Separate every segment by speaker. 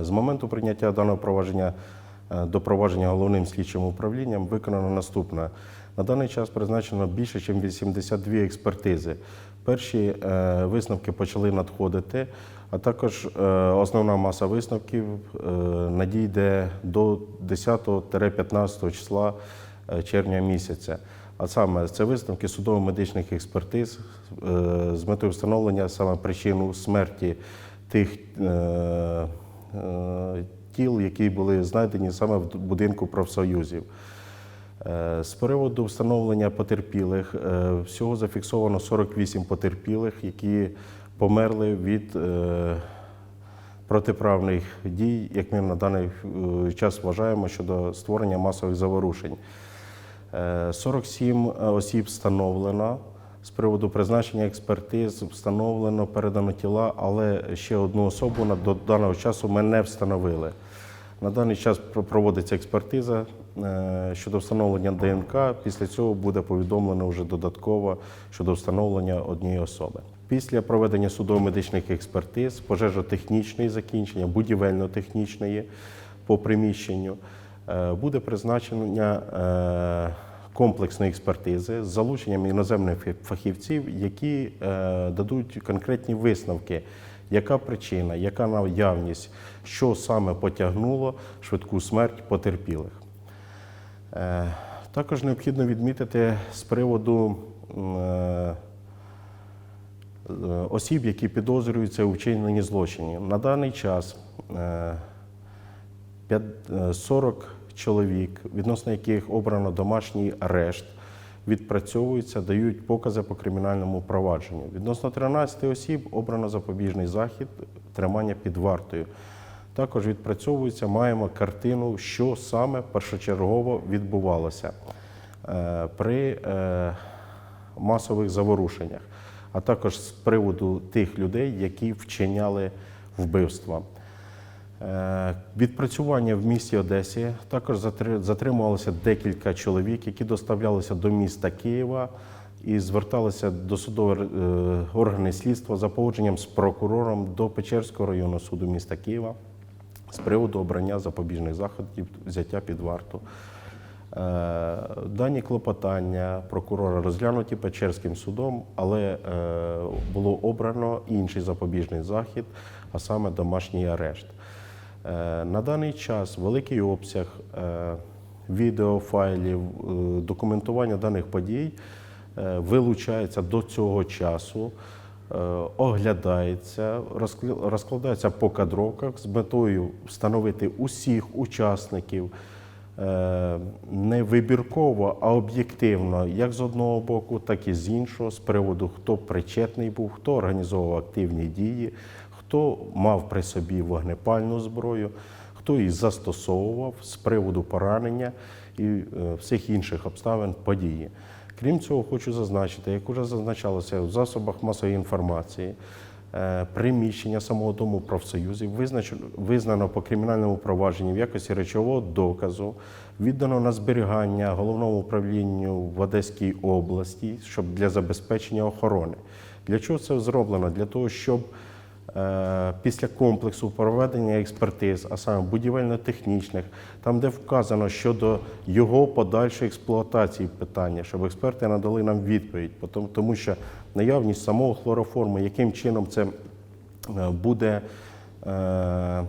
Speaker 1: З моменту прийняття даного провадження е, до провадження головним слідчим управлінням виконано наступне. На даний час призначено більше, ніж 82 експертизи. Перші е, висновки почали надходити, а також е, основна маса висновків надійде до 10-15 числа червня місяця. А саме це висновки судово-медичних експертиз з метою встановлення саме причину смерті тих тіл, які були знайдені саме в будинку профсоюзів. Е, З приводу встановлення потерпілих е, всього зафіксовано 48 потерпілих, які померли від е, протиправних дій, як ми на даний е, час вважаємо, щодо створення масових заворушень. Е, 47 осіб встановлено. З приводу призначення експертиз встановлено, передано тіла, але ще одну особу на- до даного часу ми не встановили. На даний час проводиться експертиза е, щодо встановлення ДНК. Після цього буде повідомлено вже додатково щодо встановлення однієї особи. Після проведення судово-медичних експертиз, пожежотехнічної закінчення, будівельно-технічної по приміщенню, е, буде призначення е, комплексної експертизи з залученням іноземних фахівців, які е, дадуть конкретні висновки, яка причина, яка наявність, що саме потягнуло швидку смерть потерпілих. Е, Також необхідно відмітити з приводу е, осіб, які підозрюються у вчиненні злочинів. На даний час е, е, 40 чоловік, відносно яких обрано домашній арешт, відпрацьовуються, дають покази по кримінальному провадженню. Відносно 13 осіб обрано запобіжний захід тримання під вартою. Також відпрацьовується, маємо картину, що саме першочергово відбувалося е, при е, масових заворушеннях, а також з приводу тих людей, які вчиняли вбивства. Е, Відпрацювання в місті Одесі також затри- затримувалося декілька чоловік, які доставлялися до міста Києва і зверталися до судових е, органів слідства за погодженням з прокурором до Печерського районного суду міста Києва з приводу обрання запобіжних заходів взяття під варту. Е, Дані клопотання прокурора розглянуті Печерським судом, але було обрано інший запобіжний захід, а саме домашній арешт. Е, На даний час великий обсяг е, відеофайлів, е, документування даних подій вилучається до цього часу, оглядається, розкладається по кадровках з метою встановити усіх учасників не вибірково, а об'єктивно, як з одного боку, так і з іншого, з приводу, хто причетний був, хто організовував активні дії, хто мав при собі вогнепальну зброю, хто її застосовував з приводу поранення і е, всіх інших обставин події. Крім цього, хочу зазначити, як вже зазначалося в засобах масової інформації, е, приміщення самого дому профсоюзів визнано по кримінальному провадженню в якості речового доказу, віддано на зберігання головному управлінню в Одеській області, щоб для забезпечення охорони. Для чого це зроблено? Для того, щоб Е, після комплексу проведення експертиз, а саме будівельно-технічних, там, де вказано щодо його подальшої експлуатації питання, щоб експерти надали нам відповідь, тому що наявність самого хлороформу, яким чином це е, буде е,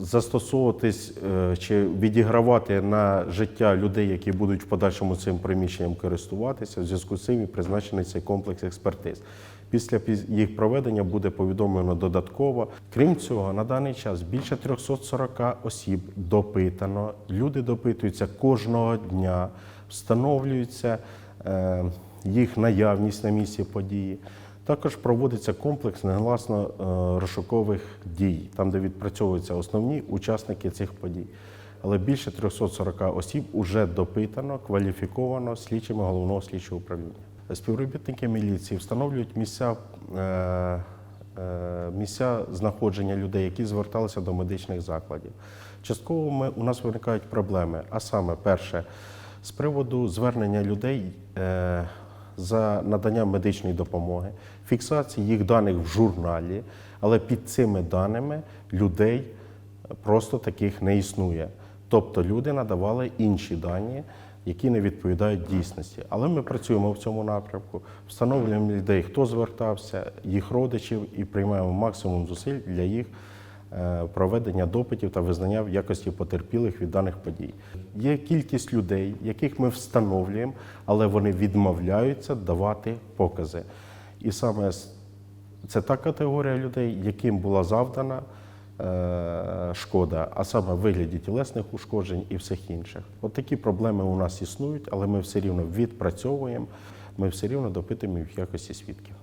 Speaker 1: застосовуватись е, чи відігравати на життя людей, які будуть в подальшому цим приміщенням користуватися, в зв'язку з цим і призначений цей комплекс експертиз. Після їх проведення буде повідомлено додатково. Крім цього, на даний час більше 340 осіб допитано. Люди допитуються кожного дня, встановлюється е, їх наявність на місці події. Також проводиться комплекс негласно е, розшукових дій, там, де відпрацьовуються основні учасники цих подій. Але більше 340 осіб вже допитано, кваліфіковано слідчими головного слідчого управління. Співробітники міліції встановлюють місця, е, е, місця знаходження людей, які зверталися до медичних закладів. Частково ми, у нас виникають проблеми. А саме, перше, з приводу звернення людей. За надання медичної допомоги, фіксації їх даних в журналі, але під цими даними людей просто таких не існує. Тобто люди надавали інші дані, які не відповідають дійсності. Але ми працюємо в цьому напрямку, встановлюємо людей, хто звертався, їх родичів, і приймаємо максимум зусиль для їх проведення допитів та визнання в якості потерпілих від даних подій. Є кількість людей, яких ми встановлюємо, але вони відмовляються давати покази. І саме це та категорія людей, яким була завдана е, шкода, а саме в вигляді тілесних ушкоджень і всіх інших. От такі проблеми у нас існують, але ми все рівно відпрацьовуємо, ми все рівно допитуємо їх в якості свідків.